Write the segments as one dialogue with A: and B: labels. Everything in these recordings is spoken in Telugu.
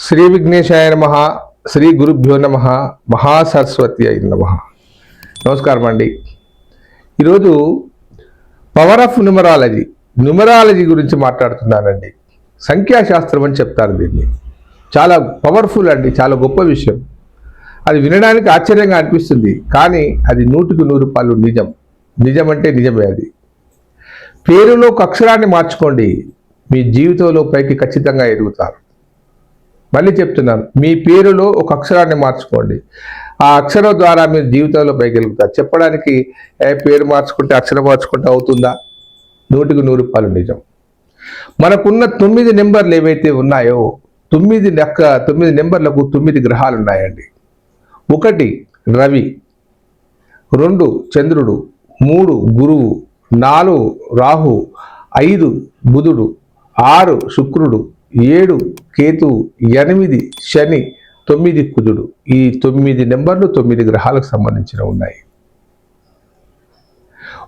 A: శ్రీ విఘ్నేశాయ నమ శ్రీ గురుభ్యో నమ మహాసరస్వతి అయి నమ. నమస్కారం అండి. ఈరోజు పవర్ ఆఫ్ న్యూమరాలజీ న్యూమరాలజీ గురించి మాట్లాడుతున్నానండి. సంఖ్యాశాస్త్రం అని చెప్తారు దీన్ని. చాలా పవర్ఫుల్ అండి చాలా గొప్ప విషయం. అది వినడానికి ఆశ్చర్యంగా అనిపిస్తుంది కానీ అది నూటికి నూరు రూపాయలు నిజం. నిజం అంటే నిజమే అది. పేరులో ఒక అక్షరాన్ని మార్చుకోండి మీ జీవితంలో పైకి ఖచ్చితంగా ఎదుగుతారు. మళ్ళీ చెప్తున్నాను మీ పేరులో ఒక అక్షరాన్ని మార్చుకోండి. ఆ అక్షరం ద్వారా మీరు జీవితంలో పైకెలుగుతారు. చెప్పడానికి ఏ పేరు మార్చుకుంటే అక్షరం మార్చుకుంటే అవుతుందా? నూటికి నూరు రూపాయలు నిజం. మనకున్న తొమ్మిది నెంబర్లు ఏవైతే ఉన్నాయో తొమ్మిది లెక్క తొమ్మిది నెంబర్లకు తొమ్మిది గ్రహాలు ఉన్నాయండి. ఒకటి రవి రెండు చంద్రుడు మూడు గురువు నాలుగు రాహు ఐదు బుధుడు ఆరు శుక్రుడు ఏడు కేతు ఎనిమిది శని తొమ్మిది కుజుడు. ఈ తొమ్మిది నెంబర్లు తొమ్మిది గ్రహాలకు సంబంధించిన ఉన్నాయి.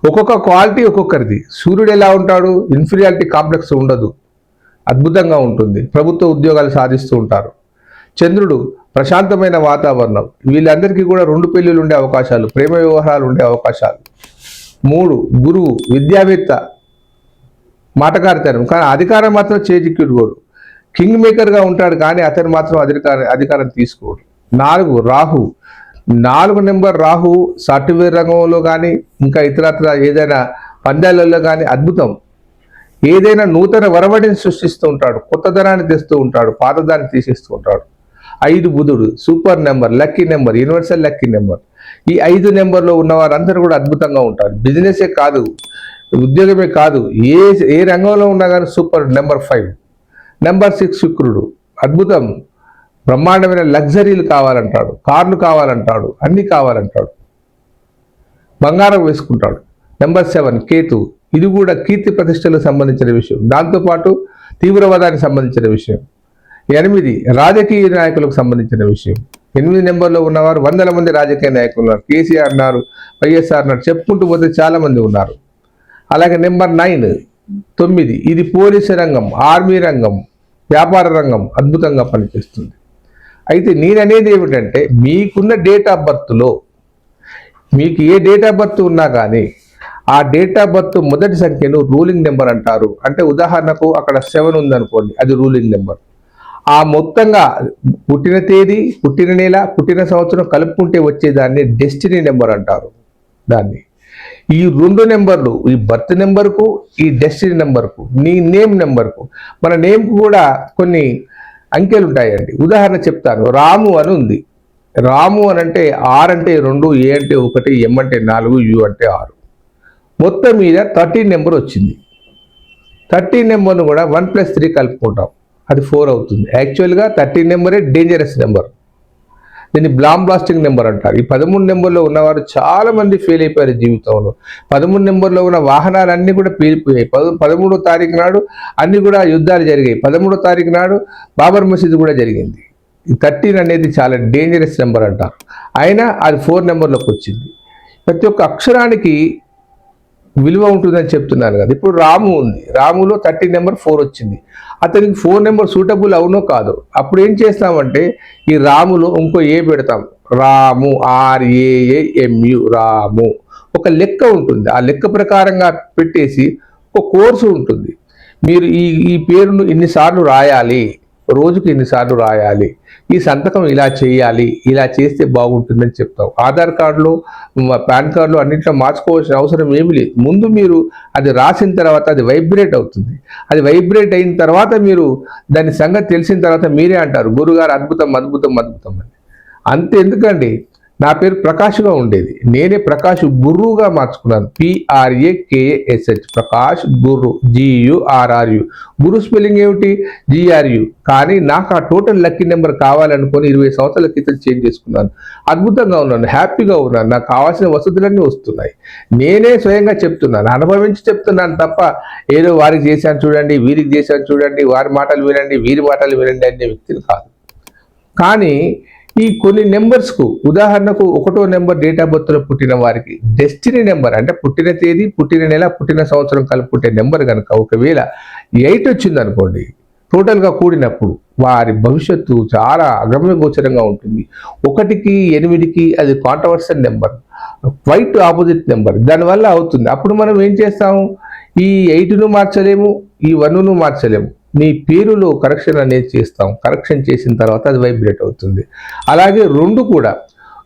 A: ఒక్కొక్క క్వాలిటీ ఒక్కొక్కరిది. సూర్యుడు ఎలా ఉంటాడు? ఇన్ఫీరియారిటీ కాంప్లెక్స్ ఉండదు. అద్భుతంగా ఉంటుంది. ప్రభుత్వ ఉద్యోగాలు సాధిస్తూ ఉంటారు. చంద్రుడు ప్రశాంతమైన వాతావరణం. వీళ్ళందరికీ కూడా రెండు పెళ్ళిళ్ళు ఉండే అవకాశాలు ప్రేమ వ్యవహారాలు ఉండే అవకాశాలు. మూడు గురువు విద్యావేత్త మాటకారితనం. కానీ అధికారం మాత్రం చేజిక్కిడుకోడు కింగ్ మేకర్గా ఉంటాడు కానీ అతను మాత్రం అధికార అధికారం తీసుకోడు. నాలుగు రాహు. నాలుగు నెంబర్ రాహు సాఫ్ట్వేర్ రంగంలో కానీ ఇంకా ఇతరత్ర ఏదైనా పందాలలో కానీ అద్భుతం. ఏదైనా నూతన వరవడిని సృష్టిస్తూ ఉంటాడు కొత్తదనాన్ని తెస్తూ ఉంటాడు పాతదాన్ని తీసేస్తూ ఉంటాడు. ఐదు బుధుడు super number lucky number universal lucky number. ఈ ఐదు నెంబర్లో ఉన్న వారందరూ కూడా అద్భుతంగా ఉంటారు. బిజినెసే కాదు ఉద్యోగమే కాదు ఏ ఏ రంగంలో ఉన్నా కానీ super number five. Number six శుక్రుడు. అద్భుతం. బ్రహ్మాండమైన లగ్జరీలు కావాలంటాడు. కార్లు కావాలంటాడు. అన్నీ కావాలంటాడు. బంగారం వేసుకుంటాడు. నెంబర్ సెవెన్ కేతు. ఇది కూడా కీర్తి ప్రతిష్టలకు సంబంధించిన విషయం. దాంతోపాటు తీవ్రవాదానికి సంబంధించిన విషయం. ఎనిమిది రాజకీయ నాయకులకు సంబంధించిన విషయం. ఎనిమిది నెంబర్లో ఉన్నవారు వందల మంది రాజకీయ నాయకులు ఉన్నారు. కేసీఆర్ అన్నారు వైఎస్ఆర్ అన్నారు చెప్పుకుంటూ పోతే చాలా మంది ఉన్నారు. అలాగే నెంబర్ నైన్ తొమ్మిది. ఇది పోలీసు రంగం ఆర్మీ రంగం. వ్యాపార రంగం అద్భుతంగా పనిచేస్తుంది. అయితే నేననేది ఏమిటంటే మీకున్న డేట్ ఆఫ్ బర్త్లో మీకు ఏ డేట్ ఆఫ్ బర్త్ ఉన్నా కానీ ఆ డేట్ ఆఫ్ బర్త్ మొదటి సంఖ్యను రూలింగ్ నెంబర్ అంటారు. అంటే ఉదాహరణకు అక్కడ సెవెన్ ఉందనుకోండి అది రూలింగ్ నెంబర్ ఆ మొత్తంగా పుట్టిన తేదీ పుట్టిన నెల పుట్టిన సంవత్సరం కలుపుకుంటే వచ్చేదాన్ని డెస్టినీ నెంబర్ అంటారు. దాన్ని. ఈ రెండు నెంబర్లు ఈ బర్త్ నెంబర్కు ఈ డెస్టినీ నెంబర్కు నీ నేమ్ నెంబర్కు మన నేమ్కు కూడా కొన్ని అంకెలు ఉంటాయండి. ఉదాహరణ చెప్తాను రాము అని ఉంది. రాము అని అంటే ఆర్ అంటే రెండు ఏ అంటే ఒకటి ఎం అంటే నాలుగు యు అంటే ఆరు. మొత్తం మీద థర్టీన్ నెంబర్ వచ్చింది. థర్టీన్ నెంబర్ను కూడా వన్ ప్లస్ త్రీ కలుపుకుంటాం. అది ఫోర్ అవుతుంది. యాక్చువల్గా థర్టీన్ నెంబరే డేంజరస్ నెంబర్. దీన్ని బ్లామ్ బ్లాస్టింగ్ నెంబర్ అంటారు. ఈ పదమూడు నెంబర్లో ఉన్నవారు చాలా మంది ఫెయిల్ అయిపోయారు జీవితంలో. పదమూడు నెంబర్లో ఉన్న వాహనాలన్నీ కూడా పేలిపోయాయి పద పదమూడో తారీఖు నాడు అన్ని కూడా యుద్ధాలు జరిగాయి. పదమూడో తారీఖు నాడు బాబర్ మసీద్ కూడా జరిగింది. ఈ థర్టీన్ అనేది చాలా డేంజరస్ నెంబర్ అంటారు. అయినా అది ఫోర్ నెంబర్లోకి వచ్చింది. ప్రతి ఒక్క అక్షరానికి విలువ ఉంటుందని చెప్తున్నాను కదా. ఇప్పుడు రాము ఉంది. రాములో థర్టీ నెంబర్ ఫోర్ వచ్చింది. అతనికి ఫోర్ నెంబర్ సూటబుల్ అవునో కాదు. అప్పుడు ఏం చేస్తామంటే ఈ రాములో ఇంకో ఏ పెడతాం? రాము ఆర్ఏఏఎంయు రాము. ఒక లెక్క ఉంటుంది. ఆ లెక్క ప్రకారంగా పెట్టేసి ఒక కోర్సు ఉంటుంది. మీరు ఈ ఈ పేరును ఇన్నిసార్లు రాయాలి. రోజుకు ఎన్నిసార్లు రాయాలి. ఈ సంతకం ఇలా చేయాలి ఇలా చేస్తే బాగుంటుందని చెప్తాం. ఆధార్ కార్డులో పాన్ కార్డులో అన్నింటిలో మార్చుకోవాల్సిన అవసరం ఏమి లేదు. ముందు మీరు అది రాసిన తర్వాత అది వైబ్రేట్ అవుతుంది. అది వైబ్రేట్ అయిన తర్వాత మీరు దాని సంగతి తెలిసిన తర్వాత మీరే అంటారు. గురుగారు అద్భుతం అద్భుతం అద్భుతం అని. అంతే ఎందుకండి? నా పేరు ప్రకాష్గా ఉండేది. నేనే ప్రకాష్ గుర్రుగా మార్చుకున్నాను. P R A K S H Prakash గుర్రు G U R R U Guru spelling ఏమిటి? జిఆర్యు కానీ నాకు ఆ టోటల్ లక్కీ నెంబర్ కావాలనుకొని ఇరవై సంవత్సరాల క్రితం చేంజ్ చేసుకున్నాను. అద్భుతంగా ఉన్నాను. హ్యాపీగా ఉన్నాను. నాకు కావాల్సిన వసతులన్నీ వస్తున్నాయి. నేనే స్వయంగా చెప్తున్నాను. అనుభవించి చెప్తున్నాను తప్ప ఏదో వారికి చేశాను చూడండి వీరికి చేశాను చూడండి వారి మాటలు వినండి వీరి మాటలు వినండి అనే వ్యక్తిని కాదు. కానీ ఈ కొన్ని నెంబర్స్కు ఉదాహరణకు ఒకటో నెంబర్ డేట్ ఆఫ్ బర్త్లో పుట్టిన వారికి డెస్టినీ నెంబర్ అంటే పుట్టిన తేదీ పుట్టిన నెల పుట్టిన సంవత్సరం కలుపుకుంటే నెంబర్ కనుక ఒకవేళ ఎయిట్ వచ్చింది అనుకోండి టోటల్గా కూడినప్పుడు వారి భవిష్యత్తు చాలా అగమ్య గోచరంగా ఉంటుంది. ఒకటికి ఎనిమిదికి అది controversial number quite opposite number. దానివల్ల అవుతుంది. అప్పుడు మనం ఏం చేస్తాము? ఈ ఎయిట్ను మార్చలేము ఈ వన్ను మార్చలేము. నీ పేరులో కరెక్షన్ అనేది చేస్తాం. కరెక్షన్ చేసిన తర్వాత అది వైబ్రేట్ అవుతుంది. అలాగే రెండు కూడా.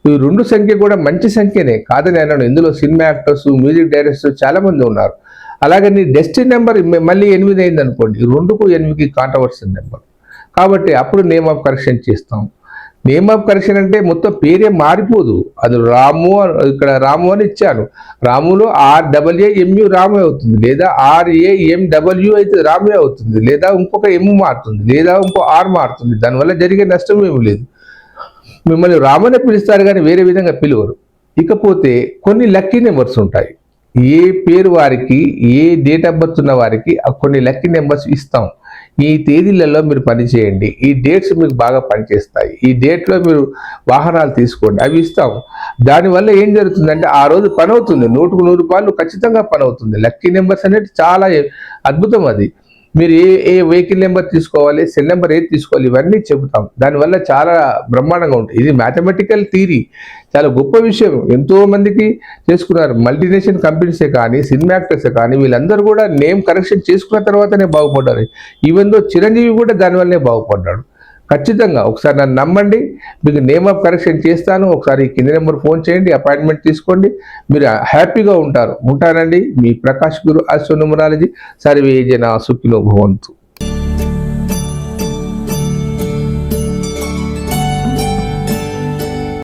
A: ఈ రెండు సంఖ్య కూడా మంచి సంఖ్యనే. కాదని అన్నాను ఇందులో సినిమా యాక్టర్స్ మ్యూజిక్ డైరెక్టర్స్ చాలామంది ఉన్నారు. అలాగే నీ డెస్టిన్ నెంబర్ మళ్ళీ ఎనిమిది అయింది అనుకోండి ఈ రెండుకు ఎనిమిదికి కాంట్రవర్సీ నెంబర్ కాబట్టి అప్పుడు నేమ్ ఆఫ్ కరెక్షన్ చేస్తాం. నేమ్ ఆఫ్ కరెక్షన్ అంటే మొత్తం పేరే మారిపోదు. అది రాము ఇక్కడ రాము అని ఇచ్చాను. రాములో ఆర్ ఎంయు రాము అవుతుంది. లేదా ఆర్ఏ ఎం అయితే రామే అవుతుంది. లేదా ఇంకొక ఎం మారుతుంది. లేదా ఇంకో ఆర్ మారుతుంది. దానివల్ల జరిగే నష్టం ఏమి లేదు. మిమ్మల్ని రామనే పిలుస్తారు కానీ వేరే విధంగా పిలువరు. ఇకపోతే కొన్ని లక్కీ నెంబర్స్ ఉంటాయి. ఏ పేరు వారికి ఏ డేట్ ఆఫ్ బర్త్ ఉన్న వారికి ఆ కొన్ని లక్కీ నెంబర్స్ ఇస్తాం. ఈ తేదీలలో మీరు పనిచేయండి ఈ డేట్స్ మీకు బాగా పనిచేస్తాయి. ఈ డేట్లో మీరు వాహనాలు తీసుకోండి. అవి ఇస్తాం. దానివల్ల ఏం జరుగుతుందంటే ఆ రోజు పని అవుతుంది నూటుకు నూరు రూపాయలు ఖచ్చితంగా పని అవుతుంది లక్కీ నెంబర్స్ అనేది చాలా అద్భుతం అది. మీరు ఏ ఏ వెహికల్ నెంబర్ తీసుకోవాలి సెల్ నెంబర్ ఏది తీసుకోవాలి ఇవన్నీ చెబుతాం. దానివల్ల చాలా బ్రహ్మాండంగా ఉంటుంది. ఇది మ్యాథమెటికల్ థీరీ చాలా గొప్ప విషయం. ఎంతో మందికి చేసుకున్నారు. మల్టీనేషనల్ కంపెనీసే కానీ సినిమా యాక్టర్సే కానీ వీళ్ళందరూ కూడా నేమ్ కరెక్షన్ చేసుకున్న తర్వాతనే బాగుపడ్డారు. ఈవెన్ దో చిరంజీవి కూడా దానివల్లనే బాగుపడ్డాడు. ఖచ్చితంగా. ఒకసారి నన్ను నమ్మండి. మీకు నేమ్ ఆఫ్ కరెక్షన్ చేస్తాను. ఒకసారి కింది నెంబర్ ఫోన్ చేయండి. అపాయింట్మెంట్ తీసుకోండి. మీరు హ్యాపీగా ఉంటారు. ఉంటానండి. మీ ప్రకాష్ గురు అశ్వ న్యూమరాలజీ సర్వే జన సుఖిలో భవంతు.